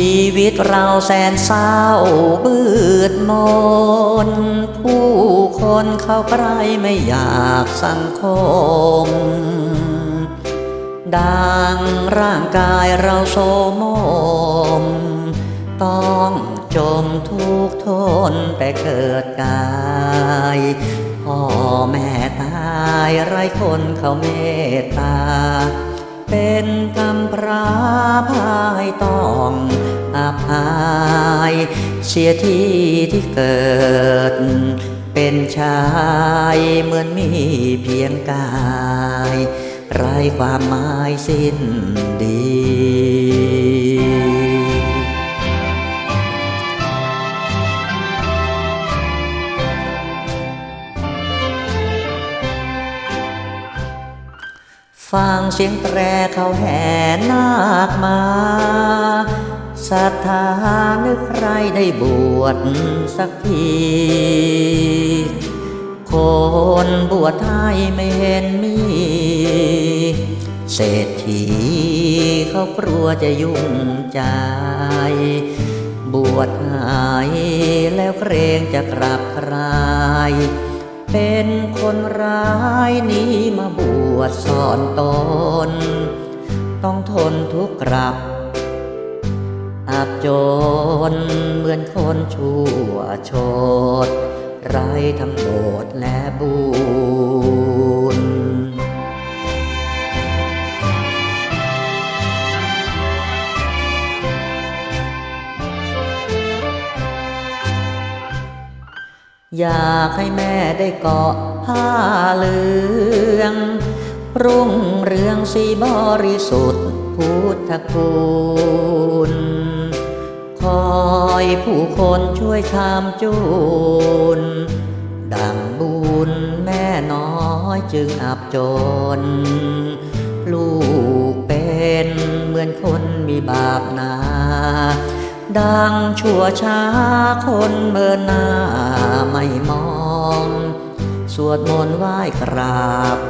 ชีวิตเราแสนเศร้าบืดมน ผู้คนเข้าใกล้ไม่อยากสังคม ดังร่างกายเราโสมม ต้องจมทุกทนแต่เกิดกายพ่อแม่ตายไร้คนเขาเมตตา เป็นกำพร้าพายต้องอับอายเสียที่ที่เกิด เป็นชายเหมือนมีเพียงกายไร้ความหมายสิ้นดี ฟังเสียงแตรเขาแห่นาคมาศรัทธานึกใครได้บวชสักที คนบวชให้ไม่เห็นมี เศรษฐีเขากลัวจะยุ่งใจ บวชให้แล้วเกรงจะกลับใครเป็นคนร้ายนี้มาบวช วดสอนตน ต้องทนทุกข์กรับ อับจนเหมือนคนชั่วชดไรทั้งโบสถ์และบุญอยากให้แม่ได้เกาะผ้าเหลือง รุ่งเรืองสีบริสุทธิ์พุทธคุณคอยผู้คนช่วยชามจูน ดังบุญแม่น้อยจึงอับจน ลูกเป็นเหมือนคนมีบาปนา ดังชั่วช้าคนเมินหน้าไม่มอง สวดมนต์ไหว้กราบ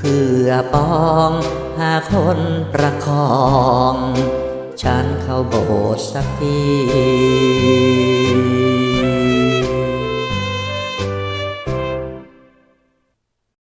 เพื่อปองหาคนประคอง ฉันเข้าโบสถ์สักที